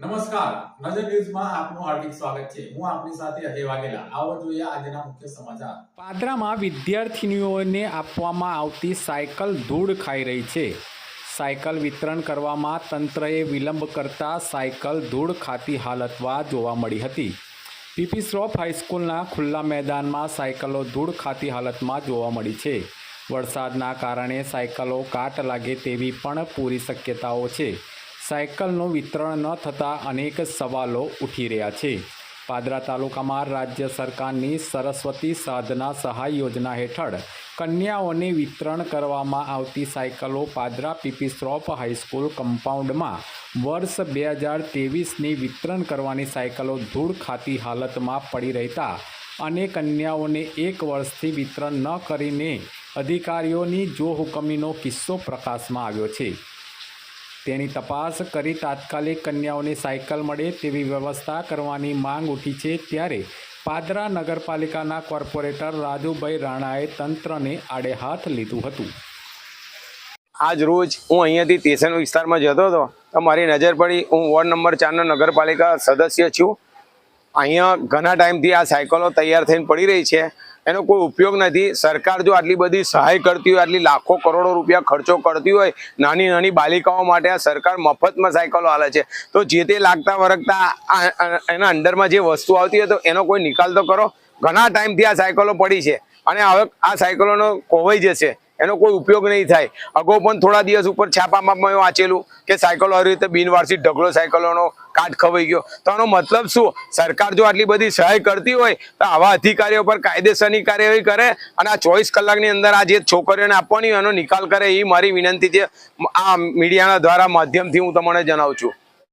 નમસ્કાર. નજર ન્યૂઝમાં આપનું હાર્દિક સ્વાગત છે. હું આપની સાથે અજય વાઘેલા. આવો જોઈએ આજના મુખ્ય સમાચાર. પાદરામાં વિદ્યાર્થીનીઓને આપવામાં આવતી સાયકલ ધૂળ ખાઈ રહી છે. સાયકલ વિતરણ કરવામાં તંત્રએ વિલંબ કરતા સાયકલ ધૂળ ખાતી હાલતમાં જોવા મળી હતી. પીપી શ્રોફ હાઈસ્કૂલના ખુલ્લા મેદાનમાં સાયકલો ધૂળ ખાતી હાલતમાં જોવા મળી છે. વરસાદના કારણે સાયકલો કાટ લાગે તેવી પણ પૂરી શક્યતાઓ છે. સાયકલનું વિતરણ ન થતાં અનેક સવાલો ઉઠી રહ્યા છે. પાદરા તાલુકામાં રાજ્ય સરકારની સરસ્વતી સાધના સહાય યોજના હેઠળ કન્યાઓને વિતરણ કરવામાં આવતી સાયકલો Padra PP Shroff high school કમ્પાઉન્ડમાં વર્ષ બે હજાર તેવીસની વિતરણ કરવાની સાયકલો ધૂળ ખાતી હાલતમાં પડી રહેતા અને કન્યાઓને એક વર્ષથી વિતરણ ન કરીને અધિકારીઓની જો હુકમીનો કિસ્સો પ્રકાશમાં આવ્યો છે. તેની તપાસ કરી તાત્કાલિક કન્યાઓને સાયકલ મળે તેવી વ્યવસ્થા કરવાની માંગ ઉઠી છે ત્યારે પાદરા નગરપાલિકાના કોર્પોરેટર રાજુભાઈ રાણાએ તંત્રને આડે હાથ લીધું હતું. આજ રોજ હું અહીંયાથી તેસન વિસ્તારમાં જતો હતો, તો મારી નજર પડી, હું વોર્ડ નંબર ચારનો નગરપાલિકા સદસ્ય છું. અહીંયા ઘણા ટાઈમથી આ સાયકલો તૈયાર થઈને પડી રહી છે. એનો કોઈ ઉપયોગ નથી. સરકાર જો આટલી બધી સહાય કરતી હોય, આટલી લાખો કરોડો રૂપિયા ખર્ચો કરતી હોય, નાની નાની બાલિકાઓ માટે આ સરકાર મફતમાં સાયકલો હાલે છે. તો જે તે લાગતા વરગતા એના અંડરમાં જે વસ્તુ આવતી હોય તો એનો કોઈ નિકાલ તો કરો. ઘણા ટાઈમથી આ સાયકલો પડી છે. અને હવે આ સાયકલોનો ખોવાઈ જશે. એનો કોઈ ઉપયોગ નહીં થાય. અગાઉ પણ થોડા દિવસ ઉપર છાપામાં વાંચેલું કે સાયકલો આવી રીતે બિનવારસી ઢગલો સાયકલોનો કાટ ખવાઈ ગયો. તો આનો મતલબ શું? સરકાર જો આટલી બધી સહાય કરતી હોય, તો આવા અધિકારીઓ પર કાયદેસરની કાર્યવાહી કરે અને આ ચોવીસ કલાકની અંદર આ જે છોકરીઓને આપવાની હોય એનો નિકાલ કરે, એ મારી વિનંતી છે. આ મીડિયાના દ્વારા માધ્યમથી હું તમને જણાવું છું.